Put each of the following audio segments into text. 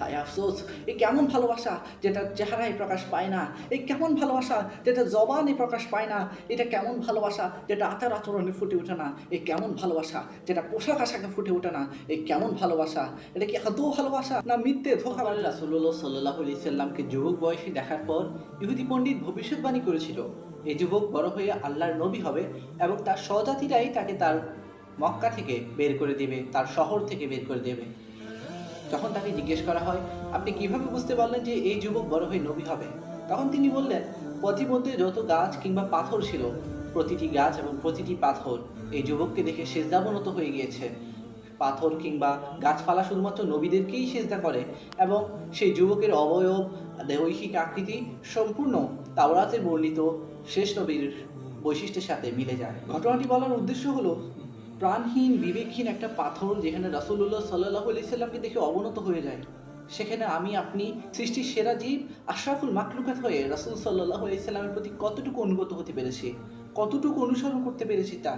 হায় আফসোস। এই কেমন ভালোবাসা যেটা চেহারায় প্রকাশ পায় না? এই কেমন ভালোবাসা যেটা জবানে প্রকাশ পায় না? এটা কেমন ভালোবাসা যেটা আচার আচরণে ফুটে ওঠে না? এই কেমন ভালোবাসা যেটা পোশাক আশাকে ফুটে ওঠে না? এই কেমন ভালোবাসা? এটা কি আদৌ ভালোবাসা না মিথ্যে ধোকাবাজ? রাসুল্লাহ সাল্লাহ আলি সাল্লামকে যুবক বয়সে দেখার পর ইহুদি পণ্ডিত ভবিষ্যৎবাণী করেছিল। এই যুবক বড় হয়ে আল্লাহর নবী হবে এবং তার স্বজাতিরাই তাকে তার মক্কা থেকে বের করে দেবে, তার শহর থেকে বের করে দেবে। যখন তাকে জিজ্ঞেস করা হয়, আপনি কীভাবে বুঝতে পারলেন যে এই যুবক বড় হয়ে নবী হবে? তখন তিনি বললেন পথিমধ্যে যত গাছ কিংবা পাথর ছিল, প্রতিটি গাছ এবং প্রতিটি পাথর এই যুবককে দেখে সেজদাবনত হয়ে গিয়েছে। পাথর কিংবা গাছপালা শুধুমাত্র নবীদেরকেই সেজদা করে এবং সেই যুবকের অবয়ব দৈহিক আকৃতি সম্পূর্ণ তাওরাতে বর্ণিত শেষ নবীর বৈশিষ্ট্যের সাথে মিলে যায়। ঘটনাটি বলার উদ্দেশ্য হলো প্রাণহীন, বিবেকহীন একটা পাথর যেখানে রাসুল্লাহ সাল্লাহ আলাইসাল্লামকে দেখে অবনত হয়ে যায়। সেখানে আমি, আপনি, সৃষ্টির সেরা জীব, আশরাফুল মাকলুকাত হয়ে রাসুল সাল্লাহ আলাইসাল্লামের প্রতি কতটুকু অনুগত হতে পেরেছি, কতটুকু অনুসরণ করতে পেরেছি তা।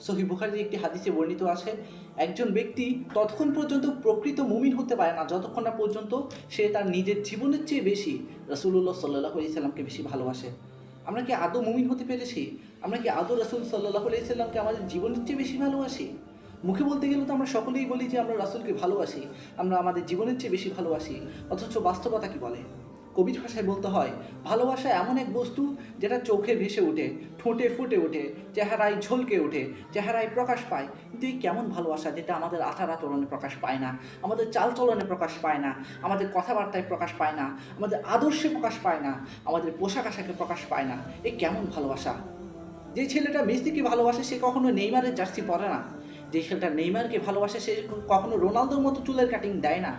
সহি বুখারির একটি হাদিসে বর্ণিত আছে, একজন ব্যক্তি ততক্ষণ পর্যন্ত প্রকৃত মুমিন হতে পারে না, যতক্ষণ না পর্যন্ত সে তার নিজের জীবনের চেয়ে বেশি রাসুল্লাহ সাল্লাহ আলাইসাল্লামকে বেশি ভালোবাসে। আমরা কি আদৌ মুমিন হতে পেরেছি? আমরা কি আদৌ রাসুল সাল্লাহ আলাইসাল্লামকে আমাদের জীবনের চেয়ে বেশি ভালোবাসি? মুখে বলতে গেলে তো আমরা সকলেই বলি যে আমরা রাসুলকে ভালোবাসি, আমরা আমাদের জীবনের চেয়ে বেশি ভালোবাসি, অথচ বাস্তবতা কি বলে? কবির ভাষায় বলতে হয়, ভালোবাসা এমন এক বস্তু যেটা চোখে ভেসে ওঠে, ঠোঁটে ফুটে ওঠে, চেহারায় ঝলকে ওঠে, চেহারায় প্রকাশ পায়। কিন্তু এই কেমন ভালোবাসা যেটা আমাদের আচার আচরণে প্রকাশ পায় না, আমাদের চালচলনে প্রকাশ পায় না, আমাদের কথাবার্তায় প্রকাশ পায় না, আমাদের আদর্শে প্রকাশ পায় না, আমাদের পোশাক আশাকে প্রকাশ পায় না, এই কেমন ভালোবাসা? যে ছেলেটা মেসিকে ভালোবাসে সে কখনো নেইমারের জার্সি পরে না। যে ছেলেটা নেইমারকে ভালোবাসে, সে কখনো রোনালদোর মতো চুলের কাটিং দেয় না।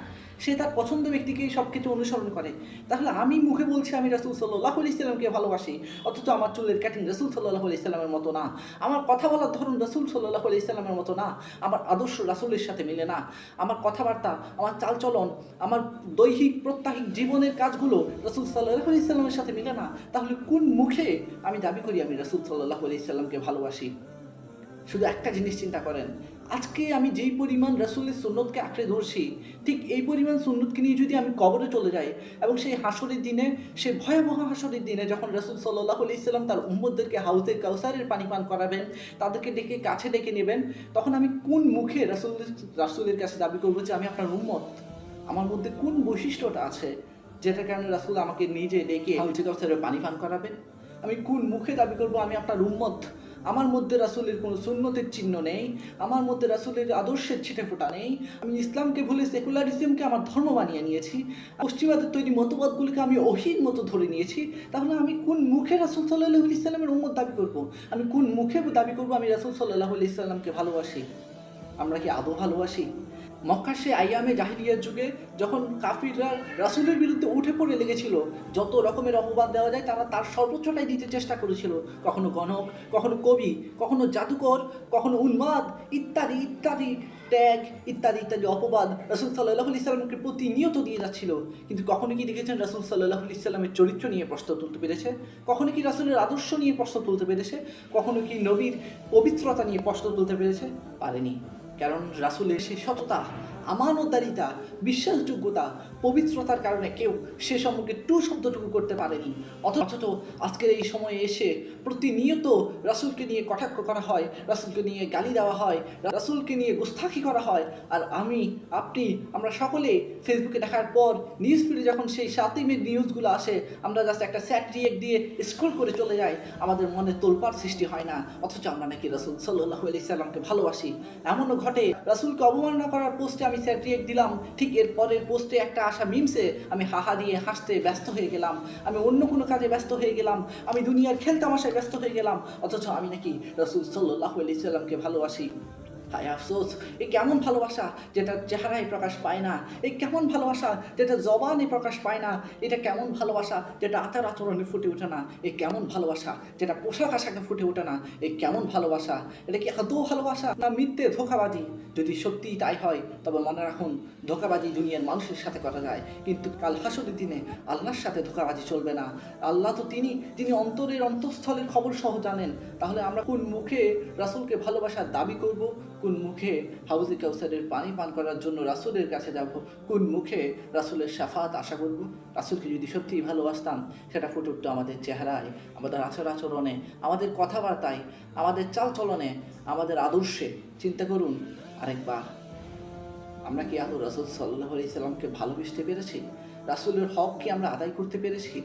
সে তার পছন্দ ব্যক্তিকেই সব কিছু অনুসরণ করে। তাহলে আমি মুখে বলছি আমি রাসুল সাল্লাহ ইসলামকে ভালোবাসি, অথচ আমার চুলের কাটিং রসুল সাল্লাহ ইসলামের মতো না। আমার কথা বলার ধরন রসুল সাল্লাহ ইসলামের মতো না। আমার আদর্শ রাসুলের সাথে মিলে না। আমার কথাবার্তা, আমার চালচলন, আমার দৈহিক, প্রত্যাহিক জীবনের কাজগুলো রসুল সাল্লাহ ইসলামের সাথে মিলে না। তাহলে কোন মুখে আমি দাবি করি আমি রসুল সাল্লাহ ইসলামকে ভালোবাসি? শুধু একটা জিনিস চিন্তা করেন আজকে আমি যেই পরিমাণ রাসুলের সুন্নতকে আঁকড়ে ধরছি, ঠিক এই পরিমাণ সুন্নতকে নিয়ে যদি আমি কবরে চলে যাই এবং সেই হাসরের দিনে, সেই ভয়াবহ হাসরের দিনে যখন রাসুল সাল্লাহ আলি ইসলাম তার উম্মদদেরকে হাউতে কাউসারের পানি পান করাবেন, তাদেরকে ডেকে কাছে ডেকে নেবেন, তখন আমি কোন মুখে রাসুল রাসুলের কাছে দাবি করব যে আমি আপনার উম্মত? আমার মধ্যে কোন বৈশিষ্ট্যটা আছে যেটার কারণে রাসুল আমাকে নিজে ডেকে হাউতে কাউসারের পানি পান করাবেন? আমি কোন মুখে দাবি করব আমি আপনার উম্মত? আমার মধ্যে রাসুলের কোনো সুন্নতের চিহ্ন নেই, আমার মধ্যে রাসুলের আদর্শের ছিটে ফোটা নেই। আমি ইসলামকে ভুলে সেকুলারিজমকে আমার ধর্ম বানিয়ে নিয়েছি, পশ্চিমাদের তৈরি মতবাদগুলিকে আমি অহির মতো ধরে নিয়েছি, তাহলে আমি কোন মুখে রাসুল সাল্লাহ ইসলামের উম্মত দাবি করব? আমি কোন মুখে দাবি করব আমি রাসুল সাল্লাহ ইসলামকে ভালোবাসি? আমরা কি আদৌ ভালোবাসি? মক্কার সে আইয়ামে জাহিলিয়ার যুগে যখন কাফিররা রাসুলের বিরুদ্ধে উঠে পড়ে লেগেছিল, যত রকমের অপবাদ দেওয়া যায়, তারা তার সর্বোচ্চটাই দিতে চেষ্টা করেছিল। কখনো গণক, কখনো কবি, কখনো জাদুকর, কখনো উন্মাদ, ইত্যাদি ইত্যাদি ট্যাগ ইত্যাদি ইত্যাদি অপবাদ রাসুল সাল্লাহ ইসলামকে প্রতিনিয়ত দিয়ে যাচ্ছিল। কিন্তু কখনো কি দেখেছেন রাসুল সাল্লাহ ইসলামের চরিত্র নিয়ে প্রশ্ন তুলতে পেরেছে? কখনো কি রাসুলের আদর্শ নিয়ে প্রশ্ন তুলতে পেরেছে? কখনো কি নবীর পবিত্রতা নিয়ে প্রশ্ন তুলতে পেরেছে? পারেনি। কারণ রাসুলের সেই সততা আমানতারিতা বিশ্বাসযোগ্যতা, পবিত্রতার কারণে কেউ সে সম্পর্কে টু শব্দটুকু করতে পারেনি। অথচ আজকের এই সময়ে এসে প্রতিনিয়ত রাসুলকে নিয়ে কটাক্ষ করা হয়, রাসুলকে নিয়ে গালি দেওয়া হয়, রাসুলকে নিয়ে গুস্তাখি করা হয়। আর আমি, আপনি, আমরা সকলে ফেসবুকে দেখার পর, নিউজ ফিডে যখন সেই সাতিমের নিউজগুলো আসে, আমরা জাস্ট একটা স্যাট রিয়েক্ট দিয়ে স্ক্রল করে চলে যাই। আমাদের মনে তোলপাড় সৃষ্টি হয় না। অথচ আমরা নাকি রাসুল সাল্লাহ আলাইসাল্লামকে ভালোবাসি। এমনও ঘটে, রাসুলকে অবমাননা করার পোস্টে আমি স্যাট রিয়েক্ট দিলাম, ঠিক এর পরের পোস্টে একটা আসা মিমসে আমি হাহা দিয়ে হাসতে ব্যস্ত হয়ে গেলাম। আমি অন্য কোনো কাজে ব্যস্ত হয়ে গেলাম। আমি দুনিয়ার খেলতামাশায় ব্যস্ত হয়ে গেলাম। অথচ আমি নাকি রসুল সাল্লাহ আলি সাল্লামকে ভালোবাসি। হায় আফসোস। এই কেমন ভালোবাসা যেটা চেহারায় প্রকাশ পায় না? এই কেমন ভালোবাসা যেটা জবানে প্রকাশ পায় না? এটা কেমন ভালোবাসা যেটা আচার আচরণে ফুটে ওঠে না? এই কেমন ভালোবাসা যেটা পোশাক আশাকে ফুটে ওঠে না? এই কেমন ভালোবাসা? এটা কি আদৌ ভালোবাসা না মিথ্যে ধোকাবাজি? যদি সত্যিই তাই হয়, তবে মনে রাখুন, ধোকাবাজি দুনিয়ার মানুষের সাথে করা যায়। কিন্তু কাল হাসরের দিনে আল্লাহর সাথে ধোকাবাজি চলবে না। আল্লাহ তো তিনি তিনি অন্তরের অন্তঃস্থলের খবর সহ জানেন। তাহলে আমরা কোন মুখে রাসুলকে ভালোবাসার দাবি করব? কোন মুখে হাউজে কাউসারের পানি পান করার জন্য রাসুলের কাছে যাব। কোন মুখে রাসুলের সাফাত আশা করব। রাসুলকে যদি সত্যিই ভালোবাসতাম, সেটা ফুটে উঠতো আমাদের চেহারায়, আমাদের আচার আচরণে, আমাদের কথাবার্তায়, আমাদের চালচলনে, আমাদের আদর্শে। চিন্তা করুন, আরেকবার। আমরা কি আদৌ রাসুল সাল্লাহ আলি সাল্লামকে ভালোবেসতে পেরেছি? রাসুলের হক কি আমরা আদায় করতে পেরেছি?